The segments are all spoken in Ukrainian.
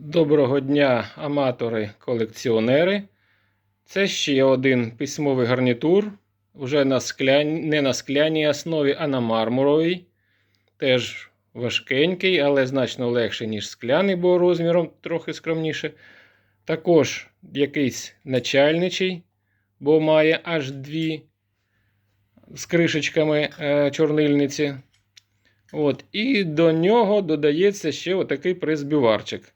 Доброго дня, аматори-колекціонери. Це ще один письмовий гарнітур. Вже на склян... не на скляній основі, а на мармуровій. Теж важкенький, але значно легше, ніж скляний, бо розміром трохи скромніше. Також якийсь начальничий, бо має аж дві з кришечками е, чорнильниці. От, і до нього додається ще отакий прес-біварчик.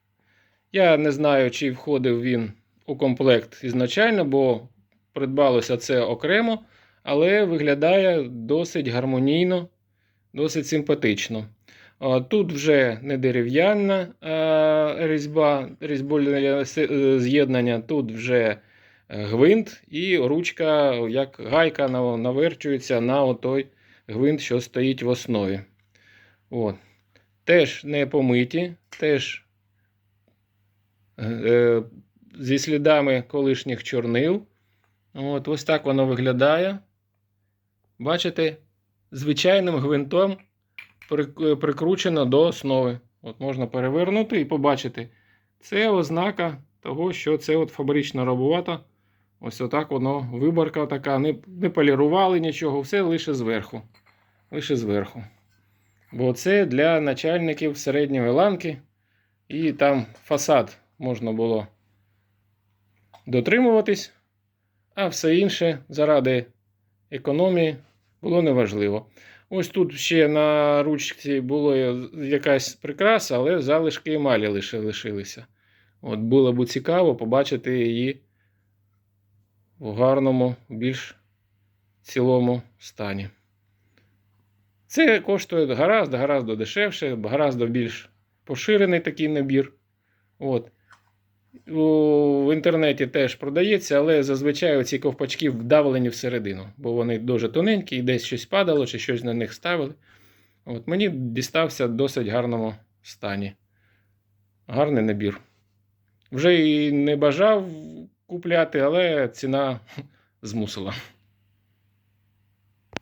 Я не знаю, чи входив він у комплект ізначально, бо придбалося це окремо, але виглядає досить гармонійно, досить симпатично. Тут вже не дерев'яна різьба, різьбольне з'єднання, тут вже е, гвинт і ручка, як гайка, наверчується на той гвинт, що стоїть в основі. От. Теж не помиті, теж е, зі слідами колишніх чорнил. От, ось так воно виглядає. Бачите, звичайним гвинтом прикручено до основи. От можна перевернути і побачити. Це ознака того, що це от фабрична робота. Ось отак воно, виборка така, не, не полірували нічого, все лише зверху. Лише зверху. Бо це для начальників середньої ланки, і там фасад можна було дотримуватись, а все інше заради економії було неважливо. Ось тут ще на ручці була якась прикраса, але залишки емалі лише лишилися. От було б цікаво побачити її в гарному, більш цілому стані. Це коштує гаразд, гаразд дешевше, гаразд більш поширений такий набір. От. В інтернеті теж продається, але зазвичай ці ковпачки вдавлені всередину, бо вони дуже тоненькі, і десь щось падало, чи щось на них ставили. От, мені дістався в досить гарному стані. Гарний набір. Вже і не бажав купляти, але ціна змусила.